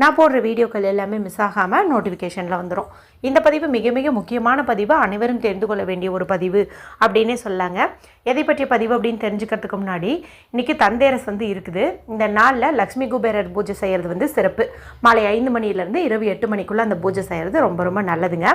நான் போடுற வீடியோக்கள் எல்லாமே மிஸ் ஆகாமல் நோட்டிஃபிகேஷனில் வந்துடும் இந்த பதிவு மிக மிக முக்கியமான பதிவு. அனைவரும் தெரிந்து கொள்ள வேண்டிய ஒரு பதிவு அப்படின்னே சொல்லாங்க. எதை பற்றிய பதிவு அப்படின்னு தெரிஞ்சுக்கிறதுக்கு முன்னாடி இன்றைக்கி தந்தேரஸ் வந்து இருக்குது. இந்த நாளில் லக்ஷ்மி குபேரர் பூஜை செய்கிறது வந்து சிறப்பு. மாலை ஐந்து மணிலேருந்து இரவு எட்டு மணிக்குள்ளே அந்த பூஜை செய்கிறது ரொம்ப ரொம்ப நல்லதுங்க.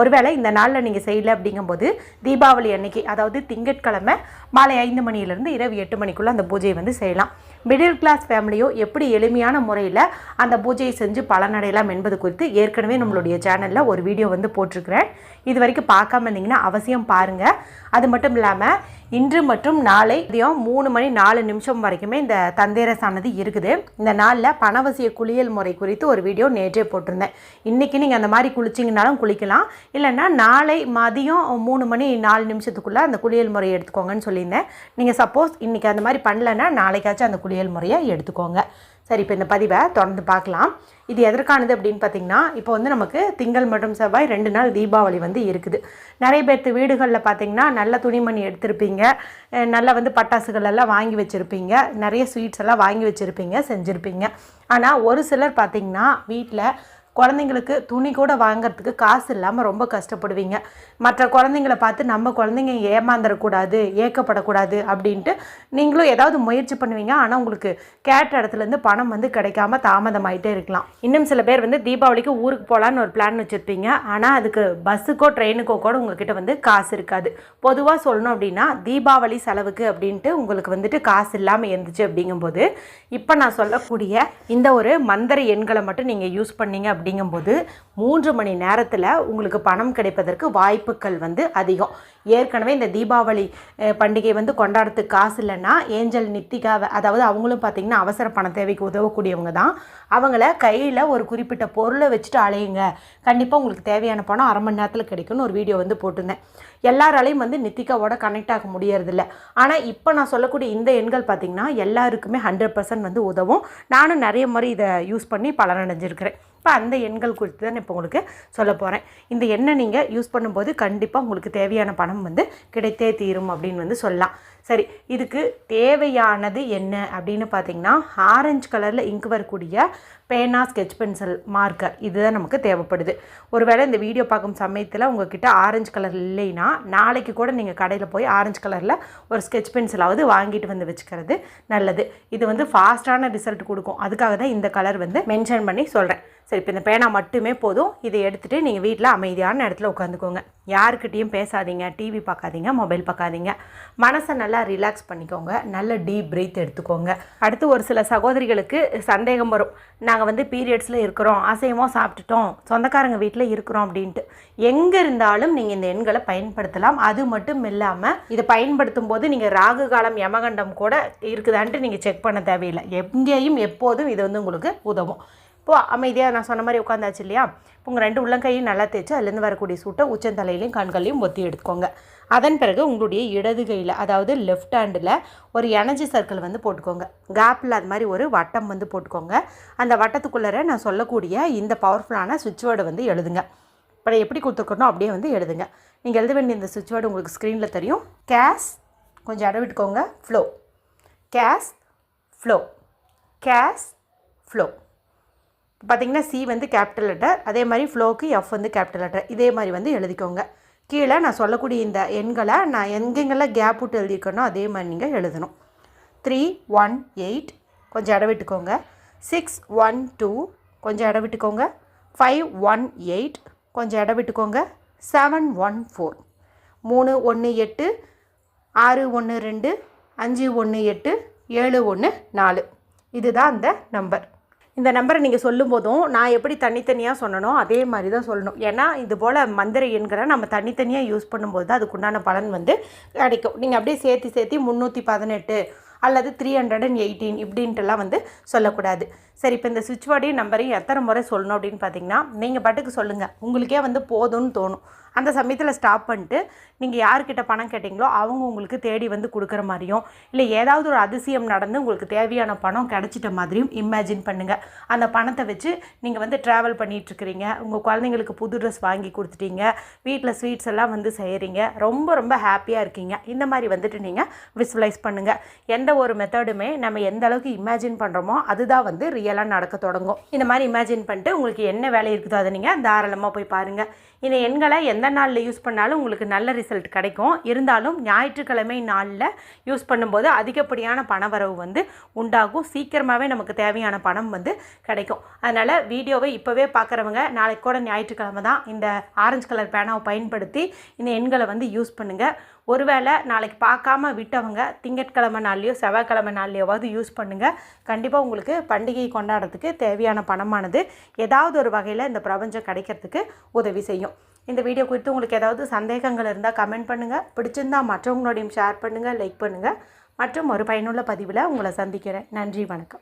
ஒருவேளை இந்த நாளில் நீங்கள் செய்யலை அப்படிங்கும்போது தீபாவளி அன்னைக்கு அதாவது திங்கட்கிழமை மாலை ஐந்து மணியிலேருந்து இரவு எட்டு மணிக்குள்ளே அந்த பூஜையை வந்து செய்யலாம். மிடில் கிளாஸ் ஃபேமிலியோ எப்படி எளிமையான முறையில் அந்த பூஜையை செஞ்சு பலனடையலாம் என்பது குறித்து ஏற்கனவே நம்மளுடைய சேனலில் ஒரு வீடியோ வந்து போட்டிருக்கிறேன். இது வரைக்கும் பார்க்காம இருந்தீங்கன்னா அவசியம் பாருங்கள் அது மட்டும் இல்லாமல் இன்று மற்றும் நாளை மதியம் மூணு மணி நாலு நிமிஷம் வரைக்குமே இந்த தந்தேரசானது இருக்குது. இந்த நாளில் பணவசிய குளியல் முறை குறித்து ஒரு வீடியோ நேற்றே போட்டிருந்தேன். இன்றைக்கி நீங்கள் அந்த மாதிரி குளிச்சிங்கனாலும் குளிக்கலாம். இல்லைன்னா நாளை மதியம் மூணு மணி நாலு நிமிஷத்துக்குள்ளே அந்த குளியல் முறையை எடுத்துக்கோங்கன்னு சொல்லியிருந்தேன். நீங்கள் சப்போஸ் இன்றைக்கி அந்த மாதிரி பண்ணலன்னா நாளைக்காச்சும் அந்த குளியல் முறையை எடுத்துக்கோங்க. சரி இப்போ இந்த பதிவை தொடர்ந்து பார்க்கலாம். இது எதற்கானது அப்படின்னு பார்த்தீங்கன்னா இப்போ வந்து நமக்கு திங்கள் மற்றும் செவ்வாய் ரெண்டு நாள் தீபாவளி வந்து இருக்குது. நிறைய பேர்த்து வீடுகளில் பார்த்தீங்கன்னா நல்ல துணிமணி எடுத்திருப்பீங்க. நல்லா வந்து பட்டாசுகள் எல்லாம் வாங்கி வச்சுருப்பீங்க. நிறைய ஸ்வீட்ஸ் எல்லாம் வாங்கி வச்சுருப்பீங்க செஞ்சுருப்பீங்க. ஆனால் ஒரு சிலர் பார்த்தீங்கன்னா வீட்டில் குழந்தைங்களுக்கு துணி கூட வாங்குறதுக்கு காசு இல்லாமல் ரொம்ப கஷ்டப்படுவீங்க. மற்ற குழந்தைங்கள பார்த்து நம்ம குழந்தைங்க ஏமாந்துடக்கூடாது ஏக்கப்படக்கூடாது அப்படின்ட்டு நீங்களும் ஏதாவது முயற்சி பண்ணுவீங்க. ஆனால் உங்களுக்கு கேட்ட இடத்துலேருந்து பணம் வந்து கிடைக்காம தாமதமாயிட்டே இருக்கலாம். இன்னும் சில பேர் வந்து தீபாவளிக்கு ஊருக்கு போகலான்னு ஒரு பிளான் வச்சுருப்பீங்க. ஆனால் அதுக்கு பஸ்ஸுக்கோ ட்ரெயினுக்கோ கூட உங்ககிட்ட வந்து காசு இருக்காது. பொதுவாக சொல்லணும் அப்படின்னா தீபாவளி செலவுக்கு அப்படின்ட்டு உங்களுக்கு வந்துட்டு காசு இல்லாமல் இருந்துச்சு அப்படிங்கும்போது இப்போ நான் சொல்லக்கூடிய இந்த ஒரு மந்திர எண்களை மட்டும் நீங்கள் யூஸ் பண்ணீங்க அப்படிங்கும்போது மூன்று மணி நேரத்தில் உங்களுக்கு பணம் கிடைப்பதற்கு வாய்ப்புகள் வந்து அதிகம். ஏற்கனவே இந்த தீபாவளி பண்டிகை வந்து கொண்டாடுறதுக்கு காசு இல்லைன்னா ஏஞ்சல் நித்திகா அதாவது அவங்களும் பார்த்திங்கன்னா அவசர பண தேவைக்கு உதவக்கூடியவங்க தான். அவங்கள கையில் ஒரு குறிப்பிட்ட பொருளை வச்சுட்டு அலையுங்க. கண்டிப்பாக உங்களுக்கு தேவையான பணம் அரை மணி நேரத்தில் கிடைக்கும்னு ஒரு வீடியோ வந்து போட்டிருந்தேன். எல்லாராலையும் வந்து நித்திகாவோட கனெக்ட் ஆக முடியறதில்ல. ஆனால் இப்போ நான் சொல்லக்கூடிய இந்த எண்கள் பார்த்திங்கன்னா எல்லாருக்குமே ஹண்ட்ரட் பர்சன்ட் வந்து உதவும். நானும் நிறைய முறை இதை யூஸ் பண்ணி பலனடைஞ்சிருக்கிறேன். இப்போ அந்த எண்கள் குறித்து தான் இப்போ உங்களுக்கு சொல்ல போகிறேன் இந்த எண்ணெய் நீங்கள் யூஸ் பண்ணும்போது கண்டிப்பாக உங்களுக்கு தேவையான பணம் வந்து கிடைத்தே தீரும் அப்படின்னு வந்து சொல்லலாம். சரி இதுக்கு தேவையானது என்ன அப்படின்னு பார்த்தீங்கன்னா ஆரஞ்சு கலரில் இங்கு வரக்கூடிய பேனா ஸ்கெட்ச் பென்சில் மார்க்கர் இதுதான் நமக்கு தேவைப்படுது. ஒருவேளை இந்த வீடியோ பார்க்கும் சமயத்தில் உங்ககிட்ட ஆரஞ்சு கலர் இல்லைன்னா நாளைக்கு கூட நீங்கள் கடையில் போய் ஆரஞ்சு கலரில் ஒரு ஸ்கெட்ச் பென்சிலாவது வாங்கிட்டு வந்து வச்சுக்கிறது நல்லது. இது வந்து ஃபாஸ்ட்டான ரிசல்ட் கொடுக்கும். அதுக்காக தான் இந்த கலர் வந்து மென்ஷன் பண்ணி சொல்கிறேன் சரி இப்போ இந்த பேனா மட்டுமே போதும். இதை எடுத்துகிட்டு நீங்கள் வீட்டில் அமைதியான இடத்துல உட்காந்துக்கோங்க. யாருக்கிட்டேயும் பேசாதீங்க டிவி பார்க்காதீங்க மொபைல் பார்க்காதீங்க மனசை நல்லா ரிலாக்ஸ் பண்ணிக்கோங்க. நல்ல டீப் பிரீத் எடுத்துக்கோங்க. அடுத்து ஒரு சில சகோதரிகளுக்கு சந்தேகம் வரும். நாங்கள் வந்து பீரியட்ஸில் இருக்கிறோம் அசைவம் சாப்பிட்டுட்டோம் சொந்தக்காரங்க வீட்டில் இருக்கிறோம் அப்படின்ட்டு. எங்கே இருந்தாலும் நீங்கள் இந்த எண்களை பயன்படுத்தலாம். அது மட்டும் இல்லாமல் இதை பயன்படுத்தும் போது நீங்கள் ராகு காலம் யமகண்டம் கூட இருக்குதான்ட்டு நீங்கள் செக் பண்ண தேவையில்லை. எங்கேயும் எப்போதும் இது வந்து உங்களுக்கு உதவும். இப்போ அமைதியாக நான் சொன்ன மாதிரி உட்காந்தாச்சு இல்லையா? உங்கள் ரெண்டு உள்ளங்கையும் நல்லா தேய்ச்சி அதுலேருந்து வரக்கூடிய சூட்டை உச்சந்தலையிலையும் கண்களையும் ஒத்தி எடுத்துக்கோங்க. அதன் பிறகு உங்களுடைய இடது கையில் அதாவது லெஃப்ட் ஹேண்டில் ஒரு எனர்ஜி சர்க்கிள் வந்து போட்டுக்கோங்க. கேப்பில் அது மாதிரி ஒரு வட்டம் வந்து போட்டுக்கோங்க. அந்த வட்டத்துக்குள்ளே நான் சொல்லக்கூடிய இந்த பவர்ஃபுல்லான சுவிட்ச் வேர்டை வந்து எழுதுங்க. இப்போ எப்படி கொடுத்துருக்கணும் அப்படியே வந்து எழுதுங்க. நீங்கள் எழுத வேண்டிய இந்த சுவிட்ச் வேர்டு உங்களுக்கு ஸ்க்ரீனில் தெரியும். கேஸ் கொஞ்சம் இடவிட்டுக்கோங்க விட்டுக்கோங்க. Flow case flow case flow பார்த்தீங்கன்னா சி வந்து கேபிட்டல் லெட்டர் அதே மாதிரி ஃப்ளோக்கு எஃப் வந்து கேபிட்டல் லெட்டர் இதே மாதிரி வந்து எழுதிக்கோங்க. கீழே நான் சொல்லக்கூடிய இந்த எண்களை நான் எங்கெங்கெல்லாம் கேப் விட்டு எழுதியிருக்கேனோ அதே மாதிரி நீங்கள் எழுதணும். த்ரீ ஒன் எயிட் கொஞ்சம் இடவிட்டுக்கோங்க விட்டுக்கோங்க. சிக்ஸ் ஒன் டூ கொஞ்சம் இடவிட்டுக்கோங்க விட்டுக்கோங்க. ஃபைவ் ஒன் எயிட் கொஞ்சம் இடவிட்டுக்கோங்க விட்டுக்கோங்க. செவன் ஒன் ஃபோர் மூணு ஒன்று எட்டு ஆறு ஒன்று ரெண்டு அஞ்சு ஒன்று எட்டு ஏழு ஒன்று நாலு. இதுதான் அந்த நம்பர் இந்த நம்பரை நீங்கள் சொல்லும்போதும் நான் எப்படி தனித்தனியாக சொன்னனோ அதே மாதிரி தான் சொல்லணும். ஏன்னா இது போல் மந்திர எண்களை நம்ம தனித்தனியாக யூஸ் பண்ணும்போது தான் அதுக்குண்டான பலன் வந்து கிடைக்கும். நீங்கள் அப்படியே சேர்த்து சேர்த்து முந்நூற்றி பதினெட்டு அல்லது த்ரீ ஹண்ட்ரட் அண்ட் எயிட்டீன் இப்படின்ட்டுலாம் வந்து சொல்லக்கூடாது. சரி இப்போ இந்த சுவிட்ச் போர்டையும் நம்பரையும் எத்தனை முறை சொல்லணும் அப்படின்னு பார்த்தீங்கன்னா நீங்கள் பாட்டுக்கு சொல்லுங்கள் உங்களுக்கே வந்து போதும்னு தோணும். அந்த சமயத்தில் ஸ்டாப் பண்ணிட்டு நீங்கள் யார்கிட்ட பணம் கேட்டிங்களோ அவங்க உங்களுக்கு தேடி வந்து கொடுக்குற மாதிரியும் இல்லை ஏதாவது ஒரு அதிசயம் நடந்து உங்களுக்கு தேவையான பணம் கிடச்சிட்ட மாதிரியும் இமேஜின் பண்ணுங்கள் அந்த பணத்தை வச்சு நீங்கள் வந்து ட்ராவல் பண்ணிகிட்ருக்கிறீங்க உங்கள் குழந்தைங்களுக்கு புது ட்ரெஸ் வாங்கி கொடுத்துட்டீங்க. வீட்டில் ஸ்வீட்ஸ் எல்லாம் வந்து செய்கிறீங்க ரொம்ப ரொம்ப ஹாப்பியாக இருக்கீங்க. இந்த மாதிரி வந்துட்டு நீங்கள் விசுவலைஸ் பண்ணுங்கள் எந்த ஒரு மெத்தடுமே நம்ம எந்த அளவுக்கு இமேஜின் பண்ணுறோமோ அதுதான் வந்து ரியலாக நடக்க தொடங்கும். இந்த மாதிரி இமேஜின் பண்ணிட்டு உங்களுக்கு என்ன வேலை இருக்குதோ அதை நீங்கள் தாராளமாக போய் பாருங்கள் இந்த எண்களை எந்த நாளில் யூஸ் பண்ணாலும் உங்களுக்கு நல்ல ரிசல்ட் கிடைக்கும். இருந்தாலும் ஞாயிற்றுக்கிழமை நாளில் யூஸ் பண்ணும்போது அதிகப்படியான பணவரவு வந்து உண்டாகும். சீக்கிரமாகவே நமக்கு தேவையான பணம் வந்து கிடைக்கும். அதனால் வீடியோவை இப்போவே பார்க்குறவங்க நாளைக்கு கூட ஞாயிற்றுக்கிழமை தான் இந்த ஆரஞ்சு கலர் பேனாவை பயன்படுத்தி இந்த எண்களை வந்து யூஸ் பண்ணுங்கள் ஒருவேளை நாளைக்கு பார்க்காம விட்டவங்க திங்கட்கிழமை நாள்லையோ செவ்வாய்க்கிழமை நாள்லையோவாவது யூஸ் பண்ணுங்கள் கண்டிப்பாக உங்களுக்கு பண்டிகை கொண்டாடுறதுக்கு தேவையான பணமானது ஏதாவது ஒரு வகையில் இந்த பிரபஞ்சம் கிடைக்கிறதுக்கு உதவி செய்யும். இந்த வீடியோ குறித்து உங்களுக்கு ஏதாவது சந்தேகங்கள் இருந்தால் கமெண்ட் பண்ணுங்கள் பிடிச்சிருந்தால் மற்றவங்களோடையும் ஷேர் பண்ணுங்கள் லைக் பண்ணுங்கள் மற்றும் ஒரு பயனுள்ள பதிவில் உங்களை சந்திக்கிறேன். நன்றி வணக்கம்.